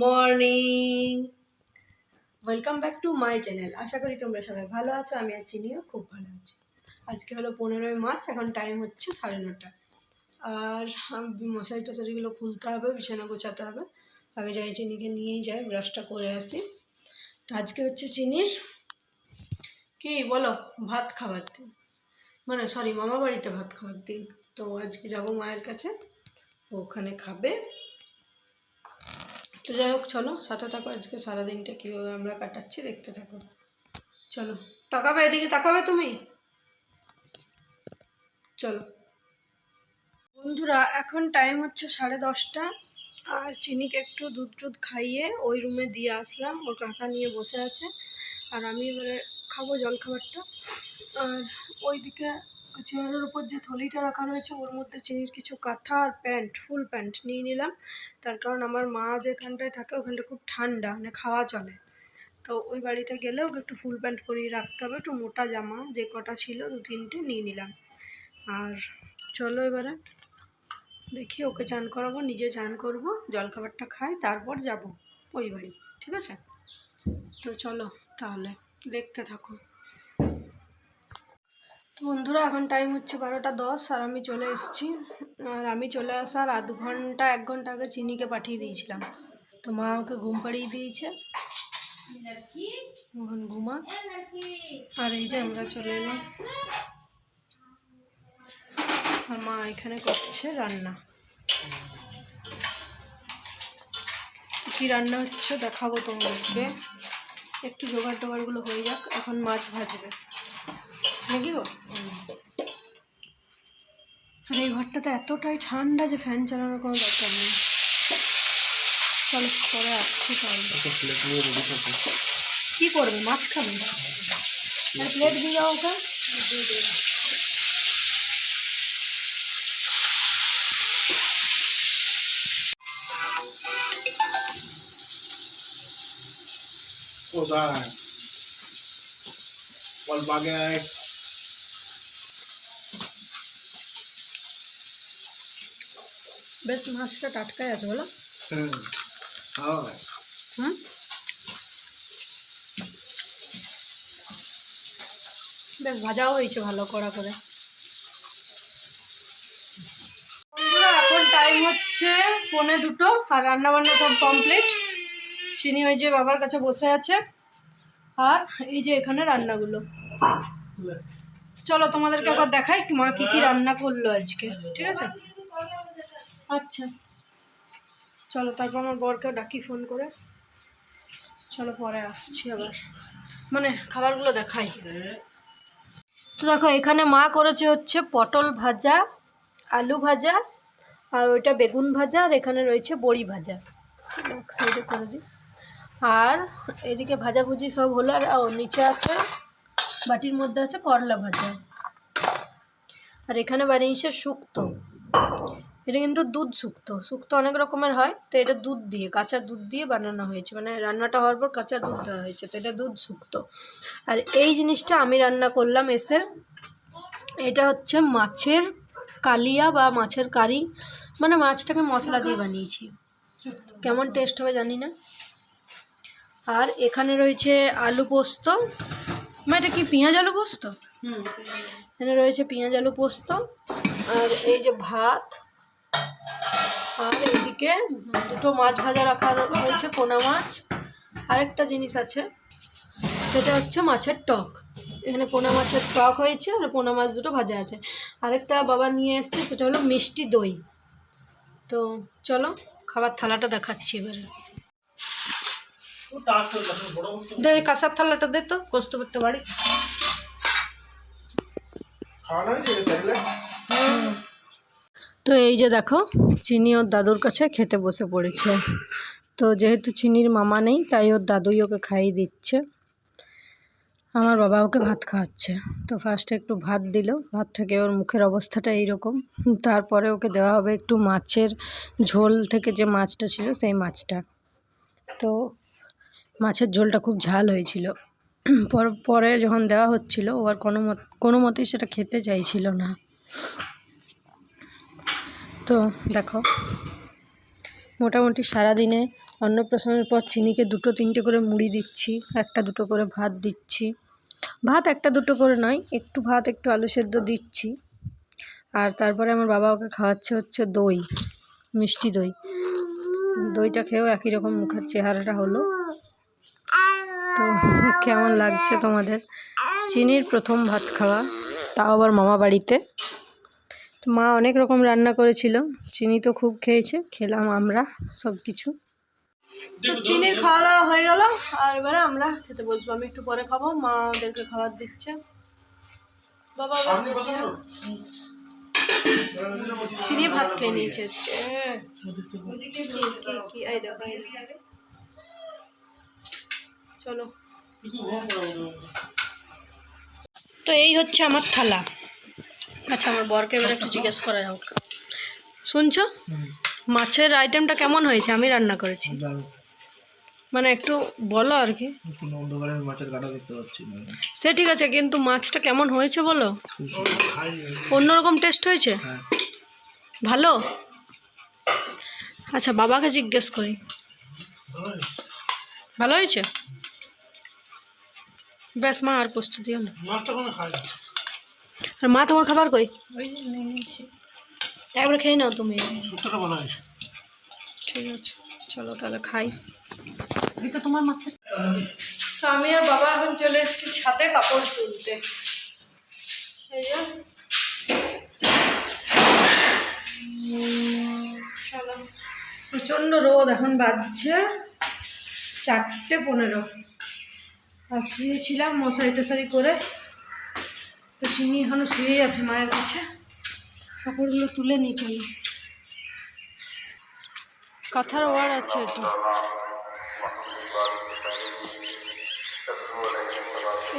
Morning welcome back to my channel আশা করি তোমরা সবাই ভালো আছো, আমি আছি নিও, খুব ভালো আছি। আজকে হলো পনেরোই মার্চ, এখন টাইম হচ্ছে সাড়ে নটা। আর মশারি টশারিগুলো খুলতে হবে, বিছানা গোছাতে হবে। আগে যাই, চিনিকে নিয়েই যাই ব্রাশটা করে আসি। তো আজকে হচ্ছে চিনির কি বলো, ভাত খাবার দিন। মানে সরি মামা বাড়িতে ভাত খাওয়ার দিন। তো আজকে যাব মায়ের কাছে ওখানে খাবে। তো যাই হোক, চলো সাথে থাকো। আজকে সারাদিনটা কীভাবে আমরা কাটাচ্ছি দেখতে থাকো। চলো, তাকাবে এদিকে, তাকাবে তুমি? চলো। বন্ধুরা, এখন টাইম হচ্ছে সাড়ে দশটা। আর চিনিকে একটু দুধ টুধ খাইয়ে ওই রুমে দিয়ে আসলাম। ওর কাকা নিয়ে বসে আছে। আর আমি এবারে খাব জল খাবারটা আর ওইদিকে চেয়ারের উপর যে থলিটা রাখা রয়েছে, ওর মধ্যে চিনির কিছু কাঁথা আর প্যান্ট, ফুল প্যান্ট নিয়ে নিলাম। তার কারণ আমার মা যেখানটায় থাকে, ওখানটা খুব ঠান্ডা মানে খাওয়া চলে। তো ওই বাড়িতে গেলে ওকে একটু ফুল প্যান্ট পরিয়ে রাখতে হবে, একটু মোটা জামা, যে কটা ছিল দু তিনটে নিয়ে নিলাম। আর চলো এবারে দেখি ওকে চান করাবো, নিজে চান করব, জলখাবারটা খাই, তারপর যাব ওই বাড়ি, ঠিক আছে? তো চলো তাহলে, দেখতে থাকো। বন্ধুরা, এখন টাইম হচ্ছে বারোটা দশ আর আমি চলে এসেছি। আর আমি চলে আসার আধ ঘণ্টা, এক ঘণ্টা আগে চিনিকে পাঠিয়ে দিয়েছিলাম। তো মা ওকে ঘুম পাড়িয়ে দিয়েছে। ঘুমা। আর এই যে আমরা চলে এলাম। আর মা এখানে করছে রান্না। কি রান্না হচ্ছে দেখাবো তোমাদেরকে। একটু জোগাড় টোগাড়গুলো হয়ে যাক, এখন মাছ ভাজবে। নাকি গো আর এই ঘরটাতে এতটাই ঠান্ডা যে ফ্যান চালানোর কোনো দরকার নেই। চলো পরে আসছি কি করবে? মাছ খাবে? প্লেট দিয়ে যাও ওকে। কোথায় অল্প আগে বেশ মাছটা টাটকাই আছে, বলো। হুম? বেশ ভাজাও হয়েছে ভালো করা। করে এখন টাইম হচ্ছে পৌনে দুটো, আর রান্না বান্না সব কমপ্লিট চিনি ওই যে বাবার কাছে বসে আছে। আর এই যে এখানে রান্নাগুলো। চলো তোমাদেরকে একবার দেখাই মা কি কি রান্না করল আজকে, ঠিক আছে? আচ্ছা। চলো, তারপর আমার বরকে ডাকি ফোন করে। চলো, পরে আসছি আবার। মানে খাবারগুলো দেখাই। তো দেখো, এখানে মা করেছে হচ্ছে পটল ভাজা, আলু ভাজা, আর ওইটা বেগুন ভাজা, আর এখানে রয়েছে বড়ি ভাজা। এক সাইডে করে দিই। আর এদিকে ভাজাভুজি সব হলো, আর নিচে আছে, বাটির মধ্যে আছে করলা ভাজা। আর এখানে বানিয়েছে শুক্তো। এটা কিন্তু দুধ শুক্তো শুক্তো অনেক রকমের হয় তো এটা দুধ দিয়ে কাঁচা দুধ দিয়ে বানানো হয়েছে। মানে রান্নাটা হওয়ার পর কাঁচা দুধ দেওয়া হয়েছে তো এটা দুধ শুক্তো আর এই জিনিসটা আমি রান্না করলাম এসে এটা হচ্ছে মাছের কালিয়া বা মাছের কারি। মানে মাছটাকে মশলা দিয়ে বানিয়েছি। কেমন টেস্ট হবে জানি না। আর এখানে রয়েছে আলু পোস্ত। মানে এটা কি পেঁয়াজ আলু পোস্ত? হুম এখানে রয়েছে পেঁয়াজ আলু পোস্ত। আর এই যে ভাত আর এইদিকে দুটো মাছ ভাজা রাখা রয়েছে পোনা মাছ। আরেকটা জিনিস আছে, সেটা হচ্ছে মাছের টক। এখানে পোনা মাছের টক হয়েছে, আর পোনা মাছ দুটো ভাজা আছে। আরেকটা বাবা নিয়ে এসছে, সেটা হলো মিষ্টি দই। তো চলো, খাবার থালাটা দেখাচ্ছি এবারে। দে কাঁসার থালাটা দে তো কস্তুরটা বাড়ি। হয়েছে তাহলে? তো এই যে দেখো, চিনি ওর দাদুর কাছে খেতে বসে পড়েছে। তো যেহেতু চিনির মামা নেই, তাই ওর দাদুই ওকে খাইয়ে দিচ্ছে। আমার বাবা ওকে ভাত খাওয়াচ্ছে। তো ফার্স্টে একটু ভাত দিল। ভাত থেকে ওর মুখের অবস্থাটা এইরকম। তারপরে ওকে দেওয়া হবে একটু মাছের ঝোল থেকে যে মাছটা ছিল, সেই মাছটা। তো মাছের ঝোলটা খুব ঝাল হয়েছিল। পর যখন দেওয়া হচ্ছিল, ও আর কোনো মত, কোনো মতেই সেটা খেতে চাইছিল না। তো দেখো, মোটামুটি সারাদিনে অন্নপ্রাশনের পর চিনিকে দুটো তিনটে করে মুড়ি দিচ্ছি, একটা দুটো করে ভাত দিচ্ছি। ভাত একটা দুটো করে নয়, একটু ভাত, একটু আলু সেদ্ধ দিচ্ছি। আর তারপরে আমার বাবা ওকে খাওয়াচ্ছে হচ্ছে দই, মিষ্টি দই। দইটা খেয়েও একই রকম মুখের চেহারাটা হলো। তো কেমন লাগছে তোমাদের? চিনির প্রথম ভাত খাওয়া, তাও আবার মামা বাড়িতে। তো মা অনেক রকম রান্না করেছিল। চিনি তো খুব খেয়েছে খেলাম আমরা সব কিছু তো চিনির খাওয়া দাওয়া হয়ে গেল আর এবারে আমরা খেতে বসবো। আমি একটু পরে খাব মা ওদেরকে খাবার দিচ্ছে। বাবা। চিনি ভাত খেয়ে নিয়েছে। চলো। তো এই হচ্ছে আমার থালা। আচ্ছা আমার বরকে এবার একটু জিজ্ঞেস করা হোক। শুনছো? মাছের আইটেমটা কেমন হয়েছে? আমি রান্না করেছি। মানে একটু বলো আর কি। কোনো অন্ধকারে মাছের কাটা দেখতে পাচ্ছি না। সে ঠিক আছে কিন্তু মাছটা কেমন হয়েছে বলো? অন্যরকম টেস্ট হয়েছে? হ্যাঁ। ভালো? আচ্ছা বাবাকে জিজ্ঞেস করি। ভালো হয়েছে? ব্যাস মা আর পোস্ত দিও না মাছটা কোনো খাই আর মা তোমার খাবার কই? একবার খেয়ে নাও তুমি। ঠিক আছে চলো তাহলে খাই। তোমার মাছের তো আমি আর বাবা এখন চলে এসেছি ছাদে কাপড় তুলতে। এই যে। প্রচণ্ড রোদ এখন বাজছে। চারটে পনেরো। আর শুয়েছিলাম মশারি টশারি করে। তো চিনি এখনও শুয়েই আছে, মায়ের কাছে, কাপড়গুলো তুলে নিই চলো কথার ওয়ার আছে এটা।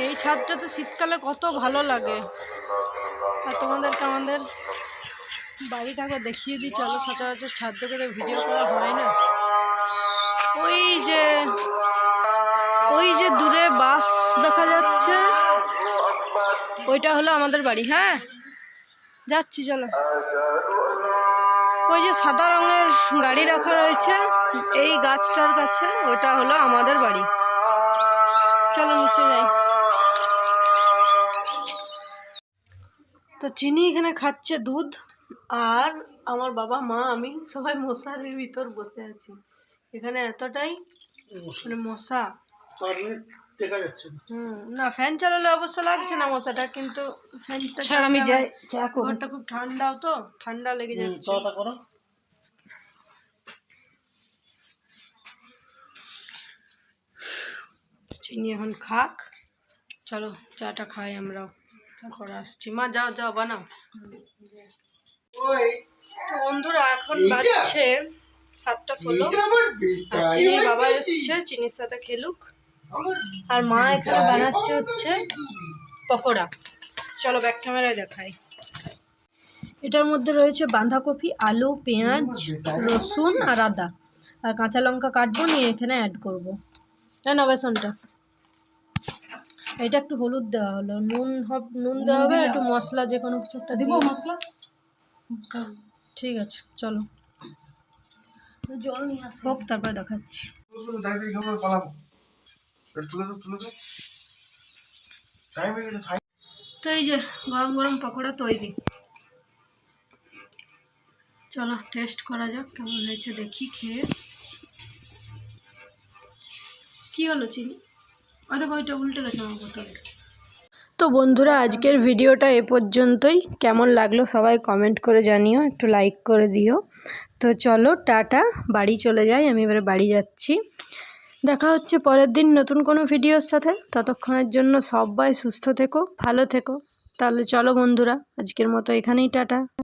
এই ছাদটা তো শীতকালে কত ভালো লাগে। আর তোমাদেরকে আমাদের বাড়িটাকে দেখিয়ে দিই, চলো সচরাচর ছাদ থেকে তো ভিডিও করা হয় না। ওই যে ওই যে দূরে বাস দেখা যাচ্ছে। ওইটা হলো আমাদের বাড়ি হ্যাঁ? যাচ্ছি, চলো। ওই যে সাদা রঙের গাড়ি রাখা রয়েছে, এই গাছটার কাছে ওটা হলো আমাদের বাড়ি। চলো, নিচে যাই। তো চিনি এখানে খাচ্ছে দুধ, আর আমার বাবা, মা, আমি সবাই মশারির ভিতর বসে আছি। এখানে এতটাই মানে মশা। দেখা যাচ্ছে না। হুম না ফ্যান চালালে অবশ্য লাগছে না মশাটা কিন্তু ফ্যানটা ছাড় আমি যাই চা ঘরটা খুব ঠান্ডাও তো ঠান্ডা লেগে যাচ্ছে। চাটা করো। চিনি এখন খাক। চলো চাটা খাই আমরাও। তারপর আসছি। মা যাও যাও বানাও। তো বন্ধুরা এখন বাজছে সাতটা ষোলো। চিনির বাবা এসছে চিনির সাথে খেলুক। আর মা এখানে বানাচ্ছে হচ্ছে পকোড়া। চলো ব্যাক ক্যামেরায় দেখাই। এটার মধ্যে রয়েছে বাঁধাকপি আলু পেঁয়াজ রসুন আর আদা। আর কাঁচা লঙ্কা কাটবো নিয়ে এখানে অ্যাড করব। হ্যাঁ না বেসনটা। এটা একটু হলুদ দেওয়া হলো। নুন হব নুন দেওয়া হবে একটু মশলা যে কোনো কিছু একটা দিব মশলা? ঠিক আছে চলো। জল নিয়ে আসি। হোক তারপরে দেখাচ্ছি তাড়াতাড়ি খাবার পালাবো এটা তো এই যে গরম গরম পকোড়া তৈরি। চলো টেস্ট করা যাক কেমন হয়েছে, দেখি খেয়ে। কি হলো চিনি? দেখো ওইটা উল্টে গেছে আমার বোতলটা তো বন্ধুরা, আজকের ভিডিওটা এ পর্যন্তই। কেমন লাগল সবাই কমেন্ট করে জানিও, একটু লাইক করে দিও। তো চলো, টাটা, বাড়ি চলে যাই, আমি এবারে বাড়ি যাচ্ছি। দেখা হচ্ছে পরের দিন নতুন কোনো ভিডিওর সাথে। ততক্ষণের জন্য সবাই সুস্থ থেকো, ভালো থেকো। তাহলে চলো বন্ধুরা, আজকের মতো এখানেই টাটা।